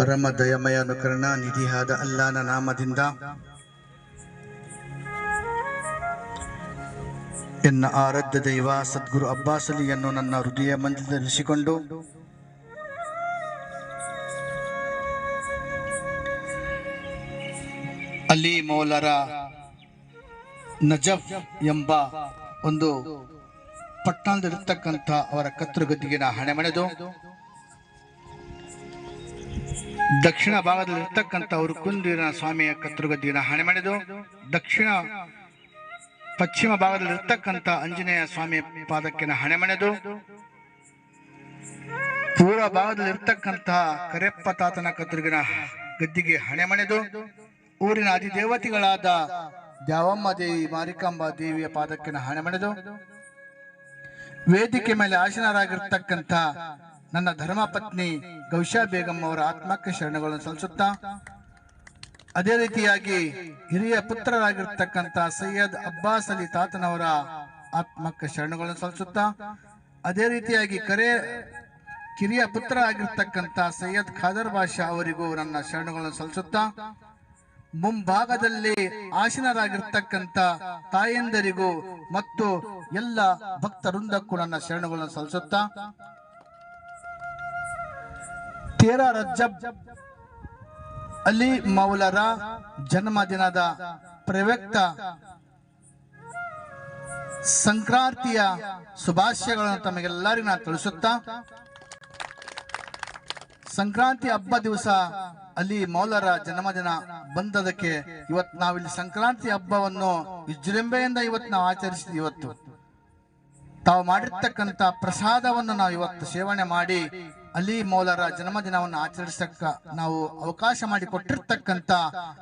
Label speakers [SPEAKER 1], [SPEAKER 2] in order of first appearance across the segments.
[SPEAKER 1] ಪರಮ ದಯಮಯ ಅನುಕರಣ, ನಿಧಿಯಾದ ಅಲ್ಲಾನ ನಾಮದಿಂದ ಎನ್ನ ಆರಾಧ್ಯ ದೈವ ಸದ್ಗುರು ಅಬ್ಬಾಸಲಿಯನ್ನು ನನ್ನ ಹೃದಯ ಮಂದಿರಿಸಿಕೊಂಡು ಅಲಿ ಮೌಲರ ನಜಫ್ ಎಂಬ ಒಂದು ಪಟ್ಟಣದಲ್ಲಿರ್ತಕ್ಕಂಥ ಅವರ ಕತ್ತರು ಹಣೆ ಹಣೆಮಣೆದು ದಕ್ಷಿಣ ಭಾಗದಲ್ಲಿ ಇರ್ತಕ್ಕಂಥ ಅವರು ಕುಂದೀರ ಸ್ವಾಮಿಯ ಕತ್ತರುಗದ್ದಿನ ಹಣೆಮಣೆದು ದಕ್ಷಿಣ ಪಶ್ಚಿಮ ಭಾಗದಲ್ಲಿ ಇರ್ತಕ್ಕಂಥ ಆಂಜನೇಯ ಸ್ವಾಮಿಯ ಪಾದಕ್ಕಿನ ಹಣೆಮಣೆದು ಪೂರ್ವ ಭಾಗದಲ್ಲಿ ಇರ್ತಕ್ಕಂತಹ ಕರೆಪ್ಪ ತಾತನ ಕತ್ತರುಗಿನ ಗದ್ದಿಗೆ ಹಣೆಮಣೆದು ಊರಿನ ಅಧಿದೇವತೆಗಳಾದ ದ್ಯಾವಮ್ಮ ದೇವಿ, ಮಾರಿಕಾಂಬಾ ದೇವಿಯ ಪಾದಕ್ಕಿನ ಹಣೆಮಣೆದು ವೇದಿಕೆ ಮೇಲೆ ಆಸೀನರಾಗಿರ್ತಕ್ಕಂಥ ನನ್ನ ಧರ್ಮಪತ್ನಿ ಗೌಶಾ ಬೇಗಂ ಅವರ ಆತ್ಮಕ್ಕೆ ಶರಣಗಳನ್ನು ಸಲ್ಲಿಸುತ್ತಾ, ಅದೇ ರೀತಿಯಾಗಿ ಹಿರಿಯ ಪುತ್ರರಾಗಿರ್ತಕ್ಕಂಥ ಸೈಯದ್ ಅಬ್ಬಾಸ್ ಅಲಿ ತಾತನವರ ಆತ್ಮಕ್ಕೆ ಶರಣಗಳನ್ನು ಸಲ್ಲಿಸುತ್ತಾ, ಅದೇ ರೀತಿಯಾಗಿ ಕರೆ ಕಿರಿಯ ಪುತ್ರ ಆಗಿರ್ತಕ್ಕಂಥ ಸೈಯದ್ ಖಾದರ್ ಬಾಷಾ ಅವರಿಗೂ ನನ್ನ ಶರಣಗಳನ್ನು ಸಲ್ಲಿಸುತ್ತಾ, ಮುಂಭಾಗದಲ್ಲಿ ಆಸೀನರಾಗಿರ್ತಕ್ಕಂಥ ತಾಯಂದರಿಗೂ ಮತ್ತು ಎಲ್ಲ ಭಕ್ತವೃಂದಕ್ಕೂ ನನ್ನ ಶರಣಗಳನ್ನು ಸಲ್ಲಿಸುತ್ತಾ ತೇರಾ ರಜ್ಜಬ್ ಅಲಿ ಮೌಲರ ಜನ್ಮದಿನದ ಪ್ರವ್ಯಕ್ತ ಸಂಕ್ರಾಂತಿಯ ಶುಭಾಶಯಗಳನ್ನು ತಮಗೆಲ್ಲರಿಗೂ ನಾನು ತಿಳಿಸುತ್ತಾ, ಸಂಕ್ರಾಂತಿ ಹಬ್ಬ ದಿವಸ ಅಲ್ಲಿ ಮೌಲರ ಜನ್ಮದಿನ ಬಂದದಕ್ಕೆ ಇವತ್ತು ನಾವಿಲ್ಲಿ ಸಂಕ್ರಾಂತಿ ಹಬ್ಬವನ್ನು ವಿಜೃಂಭೆಯಿಂದ ಇವತ್ತು ನಾವು ಆಚರಿಸಿದ್ವಿ ಇವತ್ತು. ತಾವು ಮಾಡಿರ್ತಕ್ಕಂಥ ಪ್ರಸಾದವನ್ನು ನಾವು ಇವತ್ತು ಸೇವನೆ ಮಾಡಿ ಅಲಿ ಮೌಲರ ಜನ್ಮದಿನವನ್ನು ಆಚರಿಸಕ್ಕ ನಾವು ಅವಕಾಶ ಮಾಡಿ ಕೊಟ್ಟಿರ್ತಕ್ಕಂಥ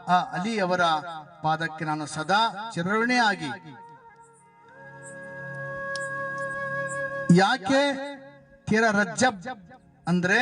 [SPEAKER 1] ಆ ಅಲಿ ಅವರ ಪಾದಕ್ಕೆ ನಾನು ಸದಾ ಚಿರಋಣಿಯಾಗಿ ಯಾಕೆ ತೀರ ರಜ್ಜಬ್ ಅಂದ್ರೆ